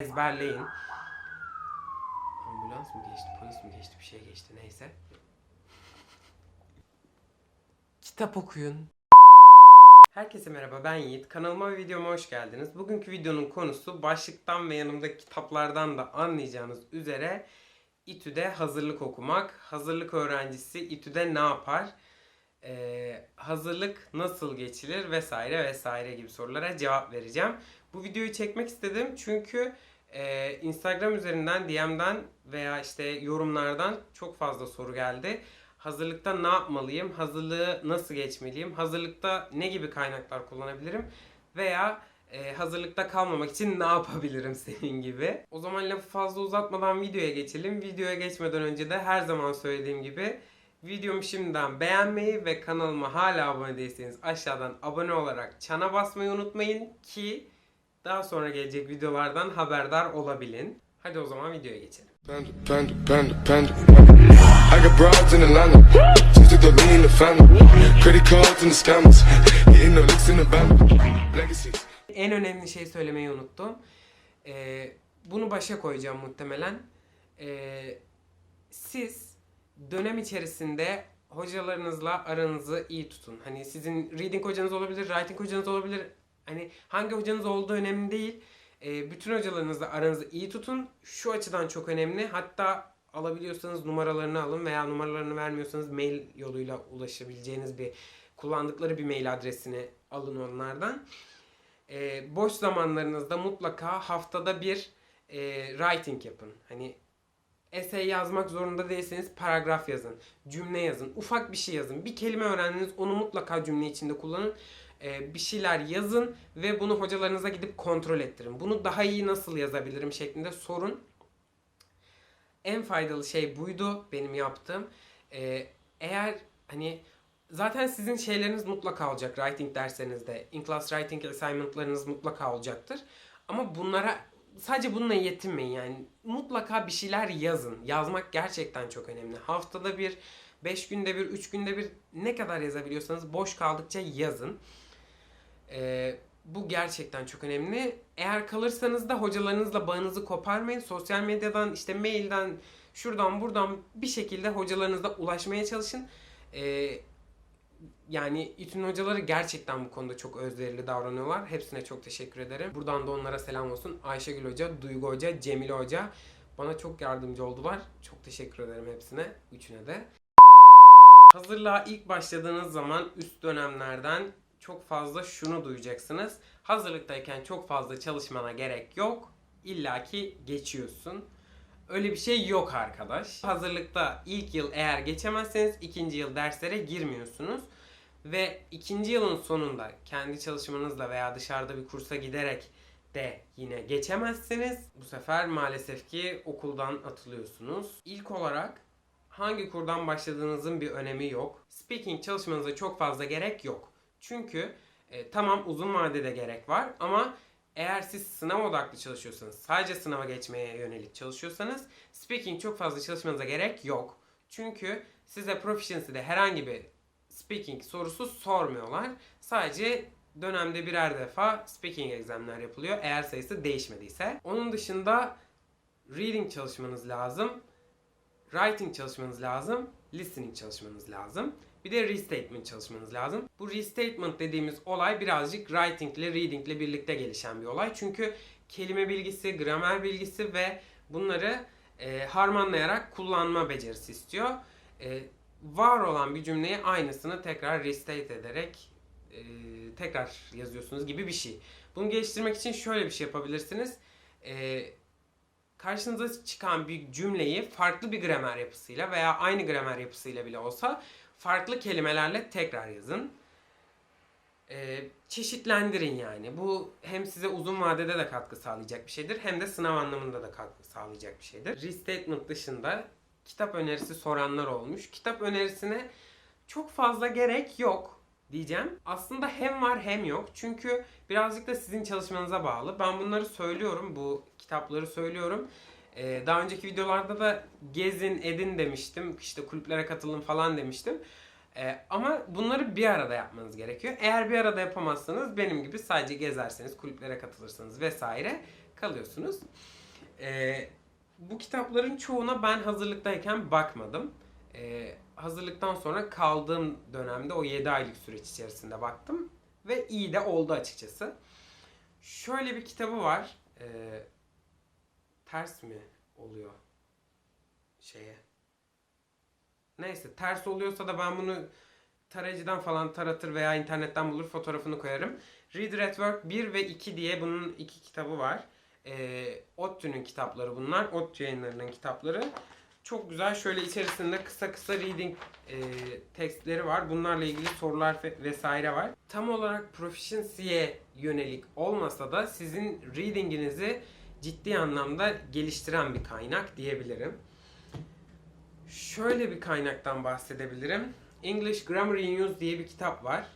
ezberleyin. Ambulans mı geçti, polis mi geçti, bir şey geçti neyse. Kitap okuyun. Herkese merhaba ben Yiğit. Kanalıma ve videoma hoş geldiniz. Bugünkü videonun konusu başlıktan ve yanımdaki kitaplardan da anlayacağınız üzere İTÜ'de hazırlık okumak. Hazırlık öğrencisi İTÜ'de ne yapar? Ee, hazırlık nasıl geçilir vesaire vesaire gibi sorulara cevap vereceğim. Bu videoyu çekmek istedim çünkü e, Instagram üzerinden DM'den veya işte yorumlardan çok fazla soru geldi. Hazırlıkta ne yapmalıyım? Hazırlığı nasıl geçmeliyim? Hazırlıkta ne gibi kaynaklar kullanabilirim? Veya e, hazırlıkta kalmamak için ne yapabilirim senin gibi? O zaman lafı fazla uzatmadan videoya geçelim. Videoya geçmeden önce de her zaman söylediğim gibi videomu şimdiden beğenmeyi ve kanalıma hala abone değilseniz aşağıdan abone olarak çana basmayı unutmayın ki daha sonra gelecek videolardan haberdar olabilin. Hadi o zaman videoya geçelim. Panda, panda, panda, panda. I got broads in Atlanta. Just took the lean in the family. Credit cards and the scammers. Hitting the licks in the band. Legacies. En önemli şey söylemeyi unuttum. Ee, bunu başa koyacağım muhtemelen. Ee, siz dönem içerisinde hocalarınızla aranızı iyi tutun. Hani sizin reading hocanız olabilir, writing hocanız olabilir. Hani hangi hocanız olduğu önemli değil. Ee, bütün hocalarınızla aranızı iyi tutun. Şu açıdan çok önemli. Hatta alabiliyorsanız numaralarını alın veya numaralarını vermiyorsanız mail yoluyla ulaşabileceğiniz bir kullandıkları bir mail adresini alın onlardan. Ee, boş zamanlarınızda mutlaka haftada bir e, writing yapın. Hani essay yazmak zorunda değilseniz paragraf yazın, cümle yazın, ufak bir şey yazın. Bir kelime öğrendiniz onu mutlaka cümle içinde kullanın. Ee, bir şeyler yazın ve bunu hocalarınıza gidip kontrol ettirin. Bunu daha iyi nasıl yazabilirim şeklinde sorun. En faydalı şey buydu benim yaptığım. Ee, eğer hani zaten sizin şeyleriniz mutlaka olacak writing derslerinizde. In-class writing assignment'larınız mutlaka olacaktır. Ama bunlara sadece bununla yetinmeyin yani. Mutlaka bir şeyler yazın. Yazmak gerçekten çok önemli. Haftada bir, 5 günde bir, 3 günde bir ne kadar yazabiliyorsanız boş kaldıkça yazın. Ee, bu gerçekten çok önemli. Eğer kalırsanız da hocalarınızla bağınızı koparmayın. Sosyal medyadan, işte mailden, şuradan buradan bir şekilde hocalarınızla ulaşmaya çalışın. Ee, yani İTÜ'nün hocaları gerçekten bu konuda çok özverili davranıyorlar. Hepsine çok teşekkür ederim. Buradan da onlara selam olsun. Ayşegül Hoca, Duygu Hoca, Cemile Hoca bana çok yardımcı oldular. Çok teşekkür ederim hepsine, üçüne de. Hazırlığa ilk başladığınız zaman üst dönemlerden çok fazla şunu duyacaksınız. Hazırlıktayken çok fazla çalışmana gerek yok. İlla ki geçiyorsun. Öyle bir şey yok arkadaş. Hazırlıkta ilk yıl eğer geçemezseniz ikinci yıl derslere girmiyorsunuz. Ve ikinci yılın sonunda kendi çalışmanızla veya dışarıda bir kursa giderek de yine geçemezseniz bu sefer maalesef ki okuldan atılıyorsunuz. İlk olarak hangi kurdan başladığınızın bir önemi yok. Speaking çalışmanıza çok fazla gerek yok. Çünkü e, tamam uzun vadede gerek var ama eğer siz sınav odaklı çalışıyorsanız, sadece sınava geçmeye yönelik çalışıyorsanız speaking çok fazla çalışmanıza gerek yok. Çünkü size proficiency'de herhangi bir speaking sorusu sormuyorlar. Sadece dönemde birer defa speaking egzamlar yapılıyor eğer sayısı değişmediyse. Onun dışında reading çalışmanız lazım. Writing çalışmanız lazım. Listening çalışmanız lazım. Bir de restatement çalışmanız lazım. Bu restatement dediğimiz olay birazcık writing ile reading ile birlikte gelişen bir olay. Çünkü kelime bilgisi, gramer bilgisi ve bunları e, harmanlayarak kullanma becerisi istiyor. E, var olan bir cümleyi aynısını tekrar restate ederek e, tekrar yazıyorsunuz gibi bir şey. Bunu geliştirmek için şöyle bir şey yapabilirsiniz. E, karşınıza çıkan bir cümleyi farklı bir gramer yapısıyla veya aynı gramer yapısıyla bile olsa farklı kelimelerle tekrar yazın. Ee, çeşitlendirin yani. Bu hem size uzun vadede de katkı sağlayacak bir şeydir hem de sınav anlamında da katkı sağlayacak bir şeydir. Restatement dışında kitap önerisi soranlar olmuş. Kitap önerisine çok fazla gerek yok diyeceğim. Aslında hem var hem yok. Çünkü birazcık da sizin çalışmanıza bağlı. Ben bunları söylüyorum. Bu kitapları söylüyorum. Ee, daha önceki videolarda da gezin, edin demiştim. İşte kulüplere katılın falan demiştim. Ee, ama bunları bir arada yapmanız gerekiyor. Eğer bir arada yapamazsanız benim gibi sadece gezerseniz, kulüplere katılırsanız vesaire kalıyorsunuz. Ee, bu kitapların çoğuna ben hazırlıktayken bakmadım. Ee, hazırlıktan sonra kaldığım dönemde o 7 aylık süreç içerisinde baktım. Ve iyi de oldu açıkçası. Şöyle bir kitabı var. Ee, ters mi oluyor şeye? Neyse ters oluyorsa da ben bunu tarayıcıdan falan taratır veya internetten bulur fotoğrafını koyarım. Reader at Work 1 ve 2 diye bunun iki kitabı var. Ee, ODTÜ'nün kitapları bunlar. ODTÜ yayınlarının kitapları. Çok güzel. Şöyle içerisinde kısa kısa reading e, tekstleri var. Bunlarla ilgili sorular vesaire var. Tam olarak proficiency'ye yönelik olmasa da sizin readinginizi ciddi anlamda geliştiren bir kaynak diyebilirim. Şöyle bir kaynaktan bahsedebilirim. English Grammar in Use diye bir kitap var.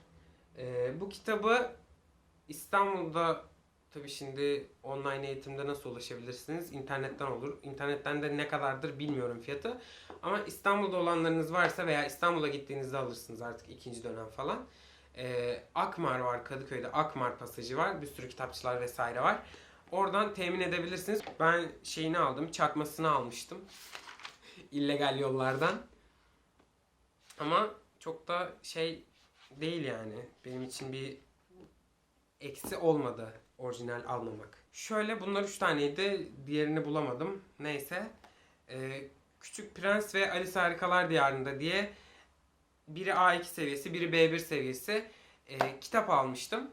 Ee, bu kitabı İstanbul'da tabii şimdi online eğitimde nasıl ulaşabilirsiniz? İnternetten olur. İnternetten de ne kadardır bilmiyorum fiyatı. Ama İstanbul'da olanlarınız varsa veya İstanbul'a gittiğinizde alırsınız artık ikinci dönem falan. Ee, Akmar var Kadıköy'de. Akmar pasajı var. Bir sürü kitapçılar vesaire var. Oradan temin edebilirsiniz. Ben şeyini aldım. Çakmasını almıştım. illegal yollardan. Ama çok da şey değil yani. Benim için bir eksi olmadı orijinal almamak. Şöyle bunlar üç taneydi. Diğerini bulamadım. Neyse. Ee, Küçük Prens ve Alice Harikalar Diyarında diye biri A2 seviyesi, biri B1 seviyesi e, kitap almıştım.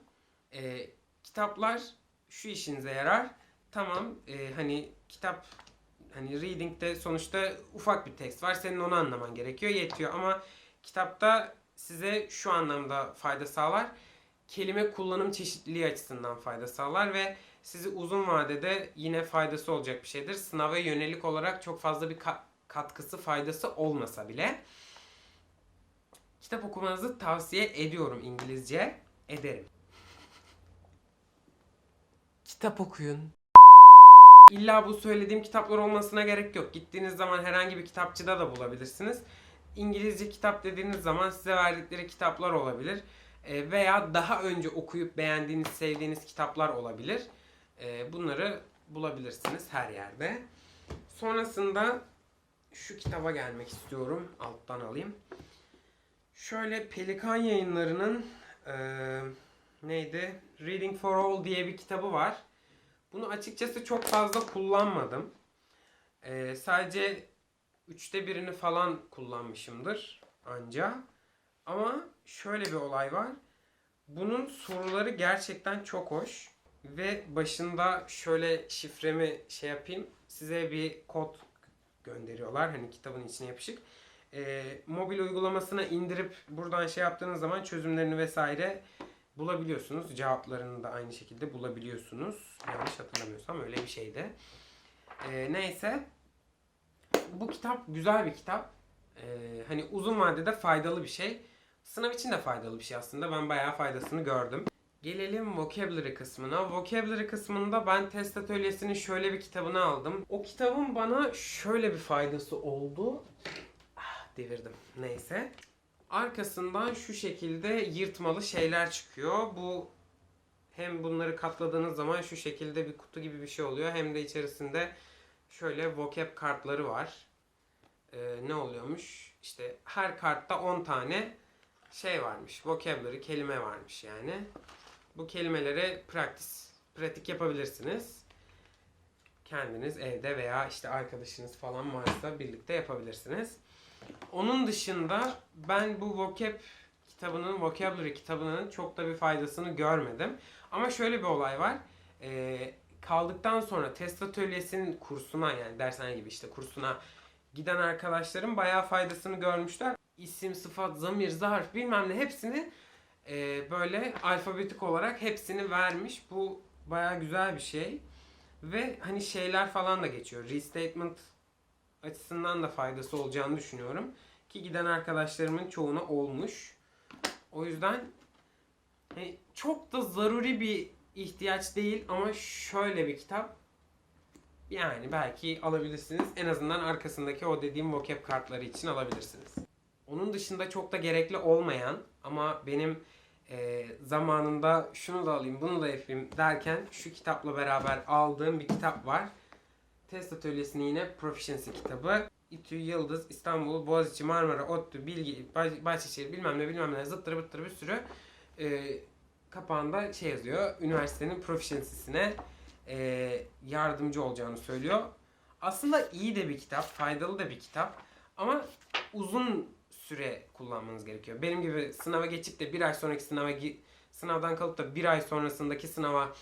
E, kitaplar şu işinize yarar. Tamam e, hani kitap hani reading'de sonuçta ufak bir tekst var. Senin onu anlaman gerekiyor. Yetiyor ama kitapta size şu anlamda fayda sağlar. Kelime kullanım çeşitliliği açısından fayda sağlar ve sizi uzun vadede yine faydası olacak bir şeydir. Sınava yönelik olarak çok fazla bir ka- katkısı, faydası olmasa bile kitap okumanızı tavsiye ediyorum İngilizce. Ederim. Kitap okuyun. İlla bu söylediğim kitaplar olmasına gerek yok. Gittiğiniz zaman herhangi bir kitapçıda da bulabilirsiniz. İngilizce kitap dediğiniz zaman size verdikleri kitaplar olabilir. E, veya daha önce okuyup beğendiğiniz, sevdiğiniz kitaplar olabilir. E, bunları bulabilirsiniz her yerde. Sonrasında şu kitaba gelmek istiyorum. Alttan alayım. Şöyle Pelikan yayınlarının e, neydi? Reading for All diye bir kitabı var. Bunu açıkçası çok fazla kullanmadım. Ee, sadece üçte birini falan kullanmışımdır anca. Ama şöyle bir olay var. Bunun soruları gerçekten çok hoş. Ve başında şöyle şifremi şey yapayım. Size bir kod gönderiyorlar. Hani kitabın içine yapışık. Ee, mobil uygulamasına indirip buradan şey yaptığınız zaman çözümlerini vesaire bulabiliyorsunuz. Cevaplarını da aynı şekilde bulabiliyorsunuz. Yanlış hatırlamıyorsam öyle bir şeydi. Ee, neyse. Bu kitap güzel bir kitap. Ee, hani uzun vadede faydalı bir şey. Sınav için de faydalı bir şey aslında. Ben bayağı faydasını gördüm. Gelelim vocabulary kısmına. Vocabulary kısmında ben test atölyesinin şöyle bir kitabını aldım. O kitabın bana şöyle bir faydası oldu. Ah, devirdim. Neyse. Arkasından şu şekilde yırtmalı şeyler çıkıyor. Bu hem bunları katladığınız zaman şu şekilde bir kutu gibi bir şey oluyor. Hem de içerisinde şöyle vocab kartları var. Ee, ne oluyormuş? İşte her kartta 10 tane şey varmış. Vocabulary kelime varmış yani. Bu kelimeleri praktis, pratik yapabilirsiniz. Kendiniz evde veya işte arkadaşınız falan varsa birlikte yapabilirsiniz. Onun dışında ben bu vocab kitabının, vocabulary kitabının çok da bir faydasını görmedim. Ama şöyle bir olay var. Ee, kaldıktan sonra test atölyesinin kursuna yani dershane gibi işte kursuna giden arkadaşlarım bayağı faydasını görmüşler. İsim, sıfat, zamir, zarf bilmem ne hepsini e, böyle alfabetik olarak hepsini vermiş. Bu bayağı güzel bir şey. Ve hani şeyler falan da geçiyor. Restatement açısından da faydası olacağını düşünüyorum. Ki giden arkadaşlarımın çoğuna olmuş. O yüzden hani çok da zaruri bir ihtiyaç değil ama şöyle bir kitap yani belki alabilirsiniz. En azından arkasındaki o dediğim vocab kartları için alabilirsiniz. Onun dışında çok da gerekli olmayan ama benim e, zamanında şunu da alayım bunu da yapayım derken şu kitapla beraber aldığım bir kitap var. Test atölyesinin yine Proficiency kitabı. İTÜ, Yıldız, İstanbul, Boğaziçi, Marmara, ODTÜ, Bilgi, Bah- Bahçeşehir bilmem ne bilmem ne zıttırı bıttırı bir sürü e, kapağında şey yazıyor. Üniversitenin Proficiency'sine e, yardımcı olacağını söylüyor. Aslında iyi de bir kitap, faydalı da bir kitap. Ama uzun süre kullanmanız gerekiyor. Benim gibi sınava geçip de bir ay sonraki sınava sınavdan kalıp da bir ay sonrasındaki sınava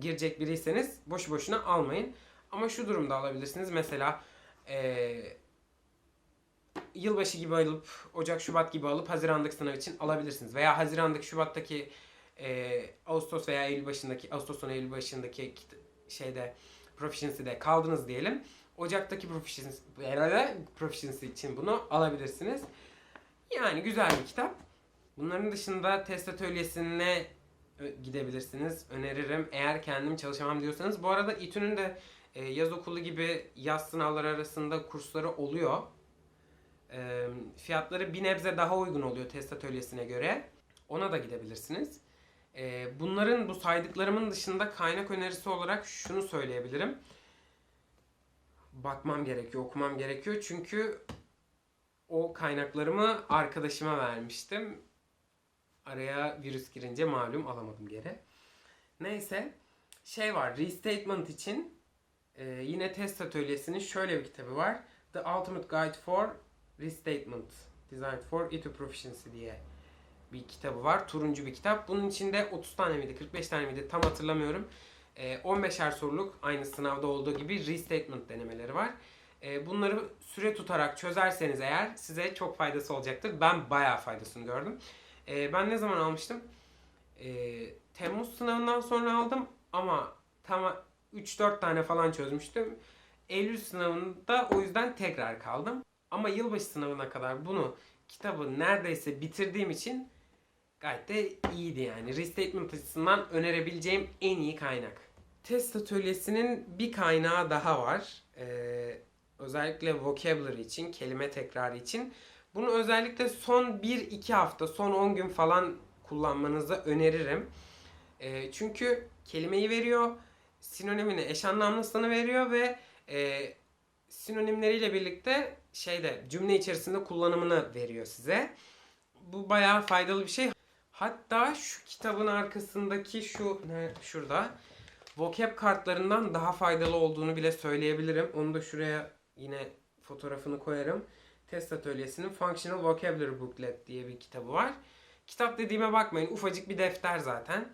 girecek biriyseniz boşu boşuna almayın. Ama şu durumda alabilirsiniz. Mesela eee yılbaşı gibi alıp Ocak Şubat gibi alıp Haziran'daki sınav için alabilirsiniz. Veya Haziran'daki Şubat'taki eee, Ağustos veya Eylül başındaki Ağustos sonu Eylül başındaki şeyde Proficiency'de kaldınız diyelim. Ocak'taki Proficiency, Proficiency için bunu alabilirsiniz. Yani güzel bir kitap. Bunların dışında test atölyesine gidebilirsiniz. Öneririm. Eğer kendim çalışamam diyorsanız. Bu arada İTÜ'nün de e, yaz okulu gibi yaz sınavları arasında kursları oluyor. E, fiyatları bir nebze daha uygun oluyor test atölyesine göre. Ona da gidebilirsiniz. E, bunların bu saydıklarımın dışında kaynak önerisi olarak şunu söyleyebilirim. Bakmam gerekiyor, okumam gerekiyor. Çünkü o kaynaklarımı arkadaşıma vermiştim. Araya virüs girince malum alamadım geri. Neyse şey var restatement için e, yine test atölyesinin şöyle bir kitabı var. The Ultimate Guide for Restatement Designed for ITU Proficiency diye bir kitabı var. Turuncu bir kitap. Bunun içinde 30 tane miydi 45 tane miydi tam hatırlamıyorum. E, 15'er soruluk aynı sınavda olduğu gibi restatement denemeleri var. E, bunları süre tutarak çözerseniz eğer size çok faydası olacaktır. Ben bayağı faydasını gördüm. Ben ne zaman almıştım? Temmuz sınavından sonra aldım ama tam 3-4 tane falan çözmüştüm. Eylül sınavında o yüzden tekrar kaldım. Ama yılbaşı sınavına kadar bunu kitabı neredeyse bitirdiğim için gayet de iyiydi yani. Restatement açısından önerebileceğim en iyi kaynak. Test atölyesinin bir kaynağı daha var. Ee, özellikle vocabulary için, kelime tekrarı için. Bunu özellikle son 1-2 hafta, son 10 gün falan kullanmanızı öneririm. Ee, çünkü kelimeyi veriyor, sinonimini, eş anlamlısını veriyor ve e, sinonimleriyle birlikte şeyde cümle içerisinde kullanımını veriyor size. Bu bayağı faydalı bir şey. Hatta şu kitabın arkasındaki şu ne şurada vocab kartlarından daha faydalı olduğunu bile söyleyebilirim. Onu da şuraya yine fotoğrafını koyarım. Test Atölyesi'nin Functional Vocabulary Booklet diye bir kitabı var. Kitap dediğime bakmayın. Ufacık bir defter zaten.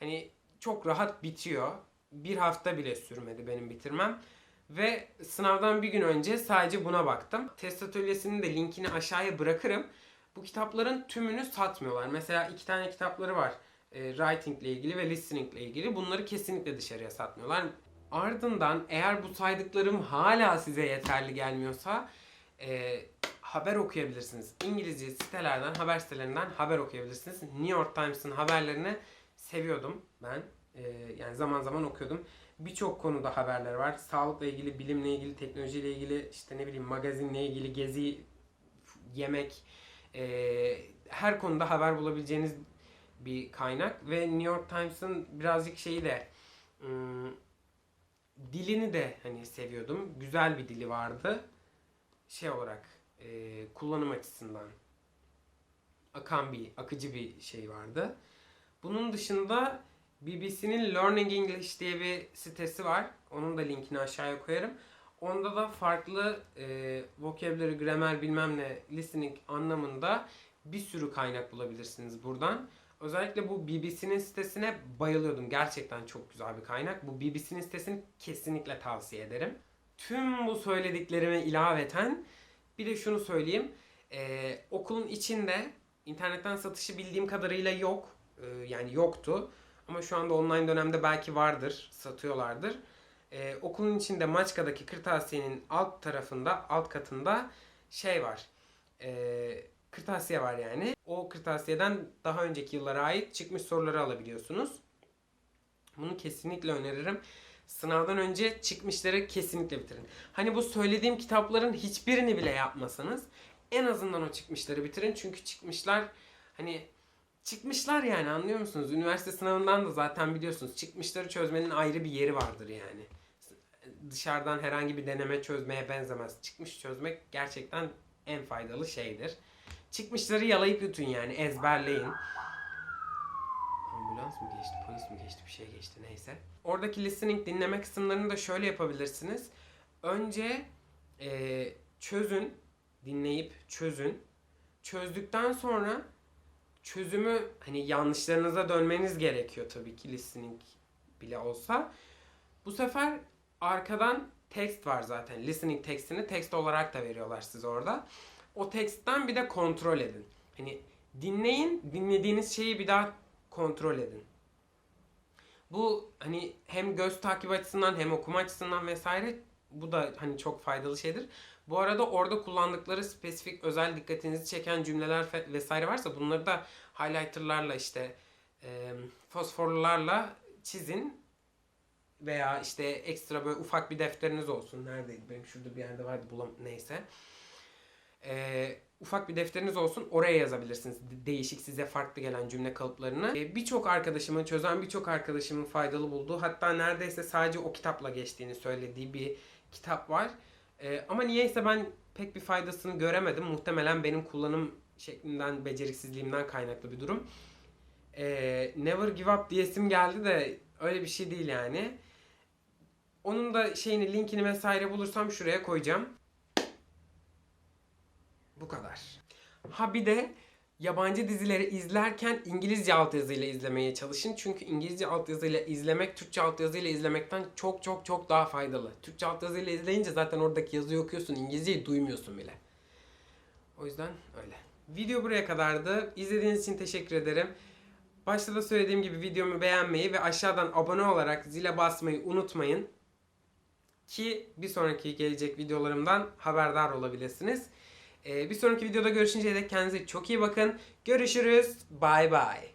Hani çok rahat bitiyor. Bir hafta bile sürmedi benim bitirmem. Ve sınavdan bir gün önce sadece buna baktım. Test atölyesinin de linkini aşağıya bırakırım. Bu kitapların tümünü satmıyorlar. Mesela iki tane kitapları var. E, writing ile ilgili ve listening ile ilgili. Bunları kesinlikle dışarıya satmıyorlar. Ardından eğer bu saydıklarım hala size yeterli gelmiyorsa e, haber okuyabilirsiniz. İngilizce sitelerden, haber sitelerinden haber okuyabilirsiniz. New York Times'ın haberlerini seviyordum ben. E, yani zaman zaman okuyordum. Birçok konuda haberler var. Sağlıkla ilgili, bilimle ilgili, teknolojiyle ilgili, işte ne bileyim magazinle ilgili, gezi, yemek, e, her konuda haber bulabileceğiniz bir kaynak ve New York Times'ın birazcık şeyi de ım, dilini de hani seviyordum. Güzel bir dili vardı. Şey olarak e, kullanım açısından akan bir, akıcı bir şey vardı. Bunun dışında BBC'nin Learning English diye bir sitesi var. Onun da linkini aşağıya koyarım. Onda da farklı e, vocabulary, grammar bilmem ne listening anlamında bir sürü kaynak bulabilirsiniz buradan. Özellikle bu BBC'nin sitesine bayılıyordum. Gerçekten çok güzel bir kaynak. Bu BBC'nin sitesini kesinlikle tavsiye ederim. Tüm bu söylediklerime ilaveten bir de şunu söyleyeyim. Ee, okulun içinde internetten satışı bildiğim kadarıyla yok. Ee, yani yoktu. Ama şu anda online dönemde belki vardır. Satıyorlardır. Ee, okulun içinde Maçka'daki kırtasiyenin alt tarafında, alt katında şey var. Ee, kırtasiye var yani. O kırtasiyeden daha önceki yıllara ait çıkmış soruları alabiliyorsunuz. Bunu kesinlikle öneririm. Sınavdan önce çıkmışları kesinlikle bitirin. Hani bu söylediğim kitapların hiçbirini bile yapmasanız en azından o çıkmışları bitirin. Çünkü çıkmışlar hani çıkmışlar yani anlıyor musunuz? Üniversite sınavından da zaten biliyorsunuz çıkmışları çözmenin ayrı bir yeri vardır yani. Dışarıdan herhangi bir deneme çözmeye benzemez. Çıkmış çözmek gerçekten en faydalı şeydir. Çıkmışları yalayıp yutun yani ezberleyin. Ambulans mı geçti, polis mi geçti, bir şey geçti neyse. Oradaki listening dinleme kısımlarını da şöyle yapabilirsiniz. Önce eee, çözün, dinleyip çözün. Çözdükten sonra çözümü hani yanlışlarınıza dönmeniz gerekiyor tabii ki listening bile olsa. Bu sefer arkadan text var zaten. Listening tekstini text olarak da veriyorlar size orada. O textten bir de kontrol edin. Hani dinleyin, dinlediğiniz şeyi bir daha kontrol edin. Bu hani hem göz takip açısından hem okuma açısından vesaire bu da hani çok faydalı şeydir. Bu arada orada kullandıkları spesifik özel dikkatinizi çeken cümleler vesaire varsa bunları da highlighterlarla işte e, fosforlularla çizin veya işte ekstra böyle ufak bir defteriniz olsun. Neredeydi? Benim şurada bir yerde vardı bulam neyse. E, ufak bir defteriniz olsun. Oraya yazabilirsiniz. De- Değişik size farklı gelen cümle kalıplarını. E, birçok arkadaşımın çözen birçok arkadaşımın faydalı bulduğu hatta neredeyse sadece o kitapla geçtiğini söylediği bir kitap var. E, ama niyeyse ben pek bir faydasını göremedim. Muhtemelen benim kullanım şeklinden, beceriksizliğimden kaynaklı bir durum. E, Never Give Up diyesim geldi de öyle bir şey değil yani. Onun da şeyini, linkini vesaire bulursam şuraya koyacağım. Bu kadar. Ha bir de yabancı dizileri izlerken İngilizce altyazıyla izlemeye çalışın. Çünkü İngilizce altyazıyla izlemek Türkçe altyazıyla izlemekten çok çok çok daha faydalı. Türkçe altyazıyla izleyince zaten oradaki yazıyı okuyorsun, İngilizceyi duymuyorsun bile. O yüzden öyle. Video buraya kadardı. İzlediğiniz için teşekkür ederim. Başta da söylediğim gibi videomu beğenmeyi ve aşağıdan abone olarak zile basmayı unutmayın. Ki bir sonraki gelecek videolarımdan haberdar olabilirsiniz. Ee, bir sonraki videoda görüşünceye dek kendinize çok iyi bakın. Görüşürüz. Bye bye.